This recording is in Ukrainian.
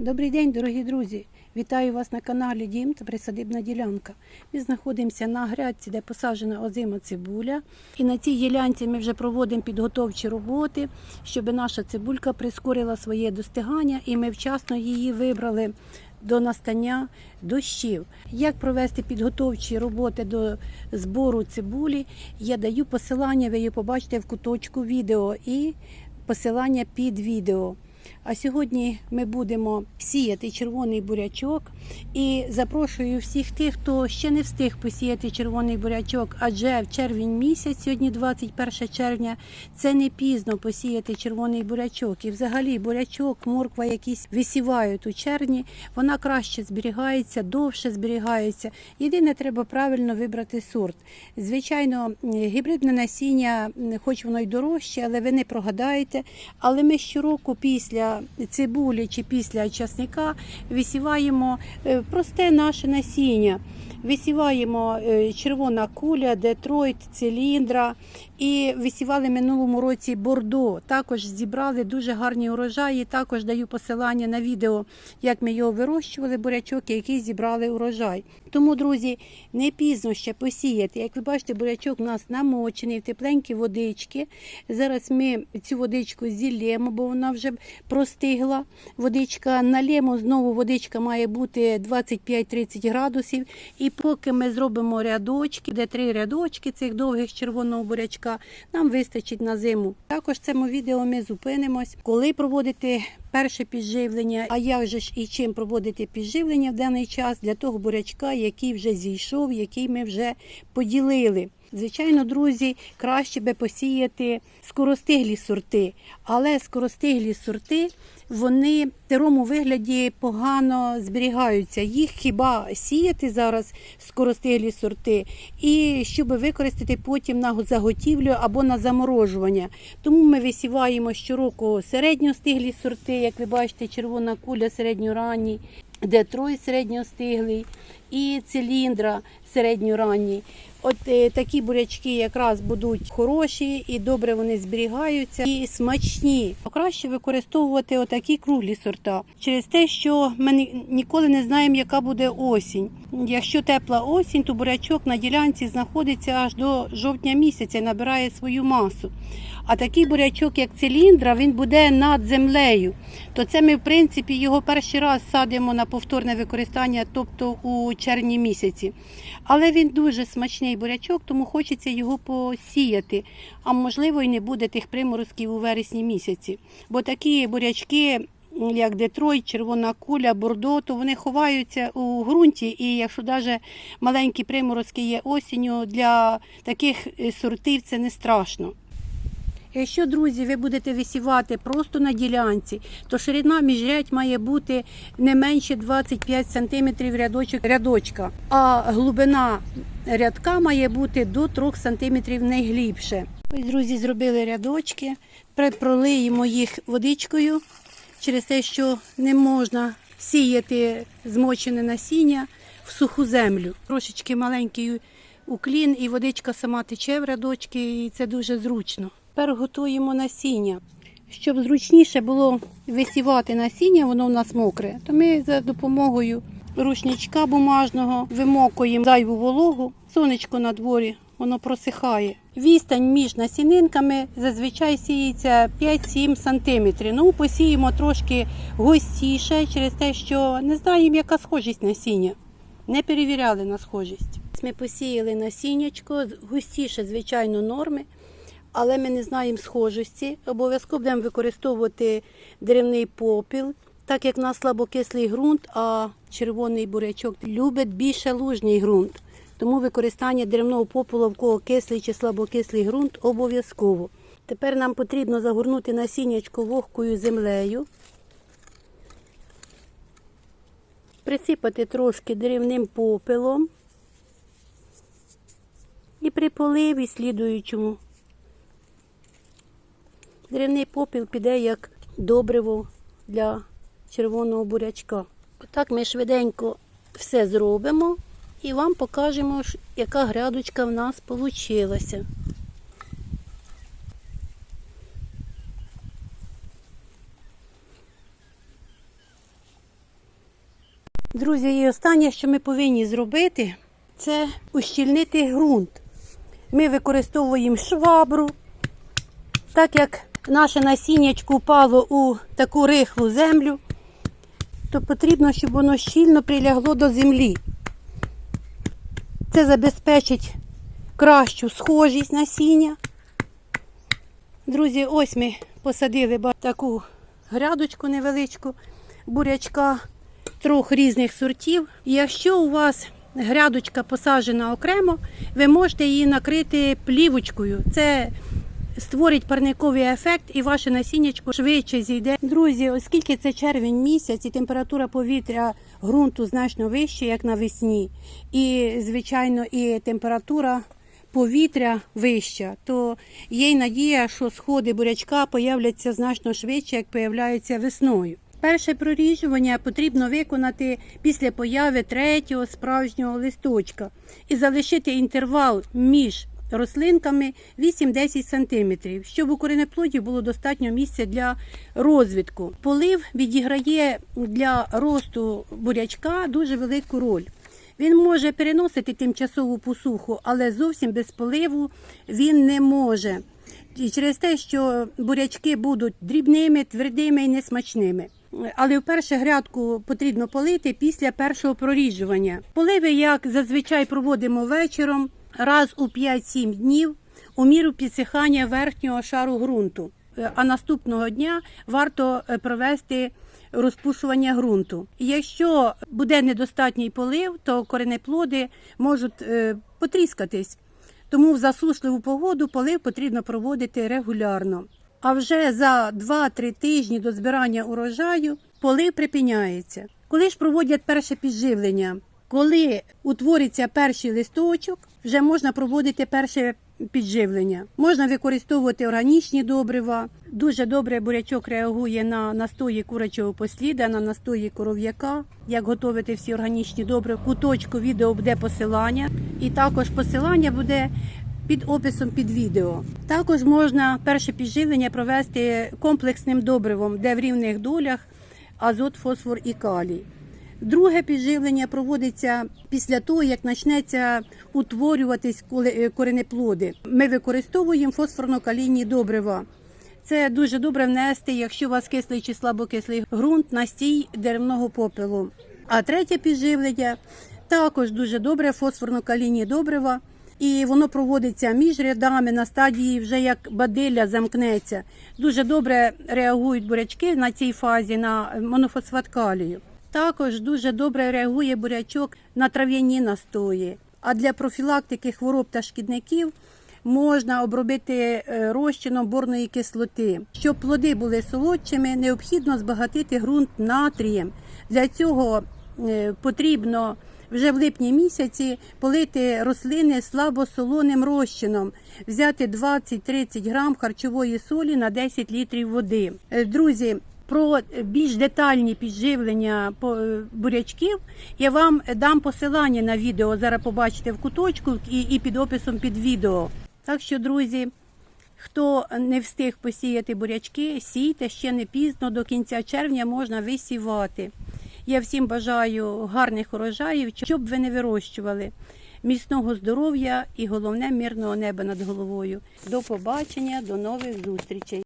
Добрий день, дорогі друзі! Вітаю вас на каналі Дім та присадибна ділянка. Ми знаходимося на грядці, де посаджена озима цибуля. І на цій ділянці ми вже проводимо підготовчі роботи, щоб наша цибулька прискорила своє достигання і ми вчасно її вибрали до настання дощів. Як провести підготовчі роботи до збору цибулі, я даю посилання, ви її побачите в куточку відео і посилання під відео. А сьогодні ми будемо сіяти червоний бурячок і запрошую всіх тих, хто ще не встиг посіяти червоний бурячок, адже в червень місяць, сьогодні 21 червня, це не пізно посіяти червоний бурячок. І взагалі бурячок, морква якісь висівають у червні, вона краще зберігається, довше зберігається. Єдине, треба правильно вибрати сорт. Звичайно, гібридне насіння, хоч воно й дорожче, але ви не прогадаєте. Але ми щороку після цибулі чи після часника висіваємо е, просте наше насіння. Висіваємо е, червона куля, детройт, циліндра і висівали минулому році бордо. Також зібрали дуже гарні урожаї. Також даю посилання на відео, як ми його вирощували, бурячок, який зібрали урожай. Тому, друзі, не пізно ще посіяти. Як ви бачите, бурячок у нас намочений в тепленькі водички. Зараз ми цю водичку зілємо, бо вона вже простигла. Водичка налємо, знову водичка має бути 25-30 градусів. І поки ми зробимо рядочки, де три рядочки цих довгих червоного бурячка, нам вистачить на зиму. Також в цьому відео ми зупинимось, коли проводити перше підживлення, а як же ж і чим проводити підживлення в даний час для того бурячка, який вже зійшов, який ми вже поділили. Звичайно, друзі, краще би посіяти скоростиглі сорти, але скоростиглі сорти вони в сирому вигляді погано зберігаються. Їх хіба сіяти зараз скоростиглі сорти, і щоб використати потім на заготівлю або на заморожування. Тому ми висіваємо щороку середньостиглі сорти, як ви бачите, червона куля середньоранній, Детрой середньостиглий і циліндра середньоранній. От е, такі бурячки якраз будуть хороші і добре вони зберігаються і смачні. Краще використовувати отакі круглі сорта через те, що ми ніколи не знаємо, яка буде осінь. Якщо тепла осінь, то бурячок на ділянці знаходиться аж до жовтня місяця і набирає свою масу. А такий бурячок, як циліндра, він буде над землею. То це ми, в принципі, його перший раз садимо на повторне використання, тобто у червні місяці. Але він дуже смачний бурячок, тому хочеться його посіяти. А можливо, і не буде тих приморозків у вересні місяці. Бо такі бурячки. Як Детройт, червона куля, бордо, то вони ховаються у ґрунті, і якщо навіть маленькі приморозки є осінню, для таких сортів це не страшно. Якщо, друзі, ви будете висівати просто на ділянці, то ширина міжрядь має бути не менше 25 см рядочок рядочка, а глибина рядка має бути до 3 см не глибше. Ось, друзі, зробили рядочки, пролиємо їх водичкою через те, що не можна сіяти змочене насіння в суху землю. Трошечки маленький уклін і водичка сама тече в рядочки, і це дуже зручно. Тепер готуємо насіння. Щоб зручніше було висівати насіння, воно у нас мокре, то ми за допомогою рушничка бумажного вимокуємо зайву вологу, сонечко на дворі, воно просихає. Відстань між насінинками зазвичай сіється 5-7 см. Ну, посіємо трошки густіше через те, що не знаємо, яка схожість насіння. Не перевіряли на схожість. Ми посіяли насіннячко, густіше, звичайно, норми але ми не знаємо схожості. Обов'язково будемо використовувати деревний попіл, так як у нас слабокислий ґрунт, а червоний бурячок любить більше лужній ґрунт. Тому використання деревного попелу, в кого кислий чи слабокислий ґрунт, обов'язково. Тепер нам потрібно загорнути насіннячко вогкою землею, присипати трошки деревним попелом і при поливі слідуючому Деревний попіл піде як добриво для червоного бурячка. Отак ми швиденько все зробимо і вам покажемо, яка грядочка в нас вийшла. Друзі, і останнє, що ми повинні зробити, це ущільнити ґрунт. Ми використовуємо швабру, так як наше насіннячко впало у таку рихлу землю, то потрібно, щоб воно щільно прилягло до землі. Це забезпечить кращу схожість насіння. Друзі, ось ми посадили таку грядочку невеличку, бурячка трьох різних сортів. Якщо у вас грядочка посаджена окремо, ви можете її накрити плівочкою. Це створить парниковий ефект і ваше насіннячко швидше зійде. Друзі, оскільки це червень місяць і температура повітря ґрунту значно вища, як навесні, і, звичайно, і температура повітря вища, то є й надія, що сходи бурячка появляться значно швидше, як появляються весною. Перше проріжування потрібно виконати після появи третього справжнього листочка і залишити інтервал між рослинками 8-10 см, щоб у коренеплоді було достатньо місця для розвитку. Полив відіграє для росту бурячка дуже велику роль. Він може переносити тимчасову посуху, але зовсім без поливу він не може. І через те, що бурячки будуть дрібними, твердими і несмачними. Але вперше грядку потрібно полити після першого проріджування. Поливи, як зазвичай, проводимо вечором раз у 5-7 днів у міру підсихання верхнього шару ґрунту. Е, А наступного дня варто е, провести розпушування ґрунту. Якщо буде недостатній полив, то коренеплоди можуть е, потріскатись. Тому в засушливу погоду полив потрібно проводити регулярно. А вже за 2-3 тижні до збирання урожаю полив припиняється. Коли ж проводять перше підживлення? Коли утвориться перший листочок, вже можна проводити перше підживлення. Можна використовувати органічні добрива. Дуже добре бурячок реагує на настої курячого посліда, на настої коров'яка. Як готувати всі органічні добрива. Куточку відео буде посилання, і також посилання буде під описом під відео. Також можна перше підживлення провести комплексним добривом, де в рівних долях азот, фосфор і калій. Друге підживлення проводиться після того, як почнеться утворюватись е, коренеплоди. Ми використовуємо фосфорно-калійні добрива. Це дуже добре внести, якщо у вас кислий чи слабокислий ґрунт, настій деревного попелу. А третє підживлення також дуже добре фосфорно-калійні добрива. І воно проводиться між рядами на стадії, вже як бадилля замкнеться. Дуже добре реагують бурячки на цій фазі на монофосфат калію. Також дуже добре реагує бурячок на трав'яні настої. А для профілактики хвороб та шкідників можна обробити е, розчином борної кислоти. Щоб плоди були солодшими, необхідно збагатити ґрунт натрієм. Для цього е, потрібно вже в липні місяці полити рослини слабосолоним розчином, взяти 20-30 грам харчової солі на 10 літрів води. Е, Друзі, про більш детальні підживлення е, бурячків я вам дам посилання на відео. Зараз побачите в куточку і, і під описом під відео. Так що, друзі, хто не встиг посіяти бурячки, сійте ще не пізно, до кінця червня можна висівати. Я всім бажаю гарних урожаїв, щоб ви не вирощували. Міцного здоров'я і головне мирного неба над головою. До побачення, до нових зустрічей.